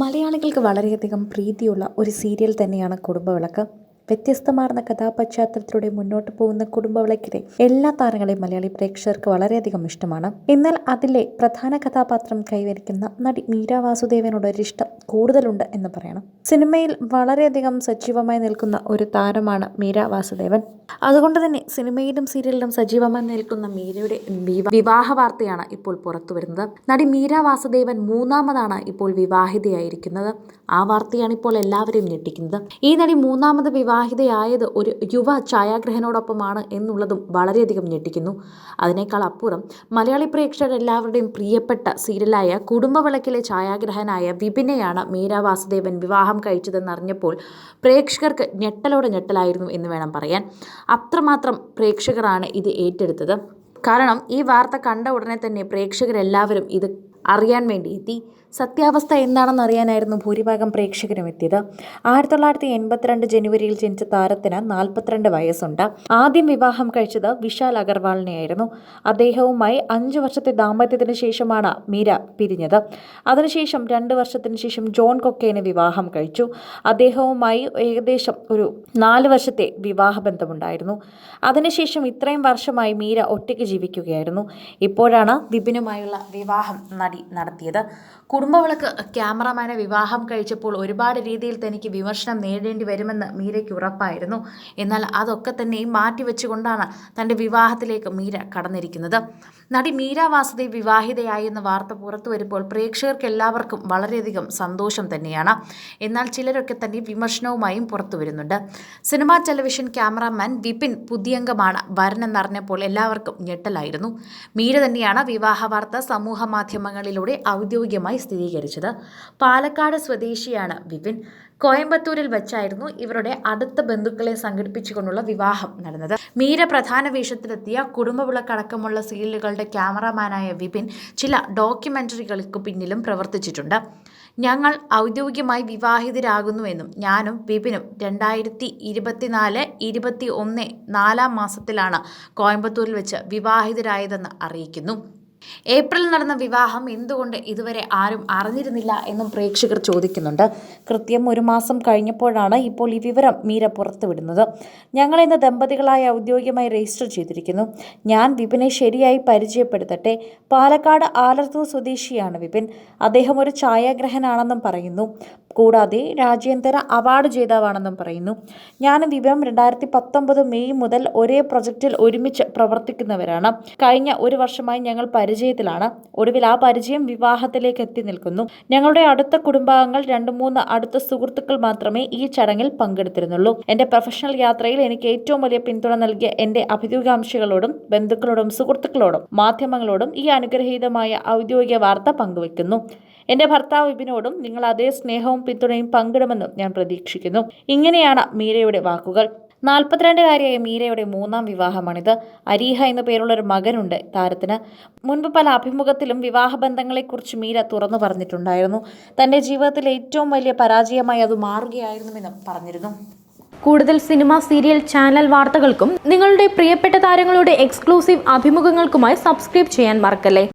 മലയാളികൾക്ക് വളരെയധികം പ്രീതിയുള്ള ഒരു സീരിയൽ തന്നെയാണ് കുടുംബവിളക്ക്. വ്യത്യസ്തമാർന്ന കഥാപശ്ചാത്തലത്തിലൂടെ മുന്നോട്ട് പോകുന്ന കുടുംബവിളക്കിലെ എല്ലാ താരങ്ങളെയും മലയാളി പ്രേക്ഷകർക്ക് വളരെയധികം ഇഷ്ടമാണ്. എന്നാൽ അതിലെ പ്രധാന കഥാപാത്രം കൈവരിക്കുന്ന നടി മീര വാസുദേവനോട് ഒരു ഇഷ്ടം കൂടുതലുണ്ട് എന്ന് പറയണം. സിനിമയിൽ വളരെയധികം സജീവമായി നിൽക്കുന്ന ഒരു താരമാണ് മീര വാസുദേവൻ. അതുകൊണ്ട് തന്നെ സിനിമയിലും സീരിയലിലും സജീവമായി നിൽക്കുന്ന മീരയുടെ വിവ- വിവാഹ വാർത്തയാണ് ഇപ്പോൾ പുറത്തു വരുന്നത്. നടി മീര വാസുദേവൻ മൂന്നാമതാണ് ഇപ്പോൾ വിവാഹിതയായിരിക്കുന്നത്. ആ വാർത്തയാണ് ഇപ്പോൾ എല്ലാവരെയും ഞെട്ടിക്കുന്നത്. ഈ നടി മൂന്നാമത് വിവാഹിതയായത് ഒരു യുവ ഛായാഗ്രഹനോടൊപ്പമാണ് എന്നുള്ളതും വളരെയധികം ഞെട്ടിക്കുന്നു. അതിനേക്കാൾ അപ്പുറം മലയാളി പ്രേക്ഷകർ എല്ലാവരുടെയും പ്രിയപ്പെട്ട സീരിയലായ കുടുംബവിളക്കിലെ ഛായാഗ്രഹനായ വിപിനെയാണ് മീരാ വാസുദേവൻ വിവാഹം കഴിച്ചതെന്നറിഞ്ഞപ്പോൾ പ്രേക്ഷകർക്ക് ഞെട്ടലോടെ ഞെട്ടലായിരുന്നു എന്ന് വേണം പറയാൻ. അത്രമാത്രം പ്രേക്ഷകരാണ് ഇത് ഏറ്റെടുത്തത്. കാരണം ഈ വാർത്ത കണ്ട ഉടനെ തന്നെ പ്രേക്ഷകരെല്ലാവരും ഇത് അറിയാൻ വേണ്ടി എത്തി. സത്യാവസ്ഥ എന്താണെന്ന് അറിയാനായിരുന്നു ഭൂരിഭാഗം പ്രേക്ഷകരും എത്തിയത്. ആയിരത്തി തൊള്ളായിരത്തി എൺപത്തിരണ്ട് ജനുവരിയിൽ ജനിച്ച താരത്തിന് നാൽപ്പത്തിരണ്ട് വയസ്സുണ്ട്. ആദ്യം വിവാഹം കഴിച്ചത് വിശാൽ അഗർവാളിനെയായിരുന്നു. അദ്ദേഹവുമായി അഞ്ച് വർഷത്തെ ദാമ്പത്യത്തിന് ശേഷമാണ് മീര പിരിഞ്ഞത്. അതിനുശേഷം രണ്ട് വർഷത്തിന് ശേഷം ജോൺ കൊക്കേനെ വിവാഹം കഴിച്ചു. അദ്ദേഹവുമായി ഏകദേശം ഒരു നാല് വർഷത്തെ വിവാഹബന്ധമുണ്ടായിരുന്നു. അതിനുശേഷം ഇത്രയും വർഷമായി മീര ഒറ്റയ്ക്ക് ജീവിക്കുകയായിരുന്നു. ഇപ്പോഴാണ് വിപിനുമായുള്ള വിവാഹം നടി നടത്തിയത്. കുടുംബവിളക്ക് ക്യാമറമാനെ വിവാഹം കഴിച്ചപ്പോൾ ഒരുപാട് രീതിയിൽ തനിക്ക് വിമർശനം നേടേണ്ടി വരുമെന്ന് മീരയ്ക്ക് ഉറപ്പായിരുന്നു. എന്നാൽ അതൊക്കെ തന്നെ മാറ്റിവെച്ചുകൊണ്ടാണ് തന്റെ വിവാഹത്തിലേക്ക് മീര കടന്നിരിക്കുന്നത്. നടി മീര വാസുദേവ് വിവാഹിതയായി എന്ന വാർത്ത പുറത്തു വരുമ്പോൾ പ്രേക്ഷകർക്ക് എല്ലാവർക്കും വളരെയധികം സന്തോഷം തന്നെയാണ്. എന്നാൽ ചിലരൊക്കെ തന്നെ വിമർശനവുമായും പുറത്തു വരുന്നുണ്ട്. സിനിമാ ടെലിവിഷൻ ക്യാമറാമാൻ വിപിൻ പുതിയംഗമാണ് വരനെന്നറിഞ്ഞപ്പോൾ എല്ലാവർക്കും ഞെട്ടലായിരുന്നു. മീര തന്നെയാണ് വിവാഹ വാർത്ത സമൂഹ മാധ്യമങ്ങളിലൂടെ ഔദ്യോഗികമായി സ്ഥിരീകരിച്ചത്. പാലക്കാട് സ്വദേശിയാണ് വിപിൻ. കോയമ്പത്തൂരിൽ വെച്ചായിരുന്നു ഇവരുടെ അടുത്ത ബന്ധുക്കളെ സംഘടിപ്പിച്ചുകൊണ്ടുള്ള വിവാഹം നടന്നത്. മീര പ്രധാന വേഷത്തിലെത്തിയ കുടുംബവിളക്കടക്കമുള്ള സീരിയലുകളുടെ ക്യാമറാമാനായ വിപിൻ ചില ഡോക്യുമെന്ററികൾക്ക് പിന്നിലും പ്രവർത്തിച്ചിട്ടുണ്ട്. ഞങ്ങൾ ഔദ്യോഗികമായി വിവാഹിതരാകുന്നുവെന്നും ഞാനും വിപിനും രണ്ടായിരത്തി ഇരുപത്തിനാല് ഇരുപത്തി ഒന്ന് നാലാം മാസത്തിലാണ് കോയമ്പത്തൂരിൽ വെച്ച് വിവാഹിതരായതെന്ന് അറിയിക്കുന്നു. ഏപ്രിൽ നടന്ന വിവാഹം എന്തുകൊണ്ട് ഇതുവരെ ആരും അറിഞ്ഞിരുന്നില്ല എന്നും പ്രേക്ഷകർ ചോദിക്കുന്നുണ്ട്. കൃത്യം ഒരു മാസം കഴിഞ്ഞപ്പോഴാണ് ഇപ്പോൾ ഈ വിവരം മീര പുറത്തുവിടുന്നത്. ഞങ്ങൾ ഇന്ന് ദമ്പതികളായി ഔദ്യോഗികമായി രജിസ്റ്റർ ചെയ്തിരിക്കുന്നു. ഞാൻ വിപിനെ ശരിയായി പരിചയപ്പെടുത്തട്ടെ. പാലക്കാട് ആലത്തൂർ സ്വദേശിയാണ് വിപിൻ. അദ്ദേഹം ഒരു ഛായാഗ്രഹനാണെന്നും പറയുന്നു. കൂടാതെ രാജ്യാന്തര അവാർഡ് ജേതാവാണെന്നും പറയുന്നു. ഞാൻ വിവരം രണ്ടായിരത്തി പത്തൊമ്പത് മെയ് മുതൽ ഒരേ പ്രൊജക്റ്റിൽ ഒരുമിച്ച് പ്രവർത്തിക്കുന്നവരാണ്. കഴിഞ്ഞ ഒരു വർഷമായി ഞങ്ങൾ പരിചയത്തിലാണ്. ഒടുവിൽ ആ പരിചയം വിവാഹത്തിലേക്ക് എത്തി നിൽക്കുന്നു. ഞങ്ങളുടെ അടുത്ത കുടുംബാംഗങ്ങൾ രണ്ട് മൂന്ന് അടുത്ത സുഹൃത്തുക്കൾ മാത്രമേ ഈ ചടങ്ങിൽ പങ്കെടുത്തിരുന്നുള്ളൂ. എന്റെ പ്രൊഫഷണൽ യാത്രയിൽ എനിക്ക് ഏറ്റവും വലിയ പിന്തുണ നൽകിയ എന്റെ അഭിമുഖാംശികളോടും ബന്ധുക്കളോടും സുഹൃത്തുക്കളോടും മാധ്യമങ്ങളോടും ഈ അനുഗ്രഹീതമായ ഔദ്യോഗിക വാർത്ത പങ്കുവയ്ക്കുന്നു. എന്റെ ഭർത്താവ് വിപിനോടും നിങ്ങൾ അതേ സ്നേഹവും പിന്തുണയും പങ്കിടുമെന്നും ഞാൻ പ്രതീക്ഷിക്കുന്നു. ഇങ്ങനെയാണ് മീരയുടെ വാക്കുകൾ. നാൽപ്പത്തിരണ്ടുകാരിയായ മീരയുടെ മൂന്നാം വിവാഹമാണിത്. അരീഹ എന്ന പേരുള്ള ഒരു മകനുണ്ട് താരത്തിന്. മുൻപ് പല അഭിമുഖത്തിലും വിവാഹബന്ധങ്ങളെക്കുറിച്ച് മീര തുറന്നു പറഞ്ഞിട്ടുണ്ടായിരുന്നു. തന്റെ ജീവിതത്തിലെ ഏറ്റവും വലിയ പരാജയമായി അത് മാറുകയായിരുന്നുവെന്നും പറഞ്ഞിരുന്നു. കൂടുതൽ സിനിമ സീരിയൽ ചാനൽ വാർത്തകൾക്കും നിങ്ങളുടെ പ്രിയപ്പെട്ട താരങ്ങളുടെ എക്സ്ക്ലൂസീവ് അഭിമുഖങ്ങൾക്കുമായി സബ്സ്ക്രൈബ് ചെയ്യാൻ മറക്കല്ലേ?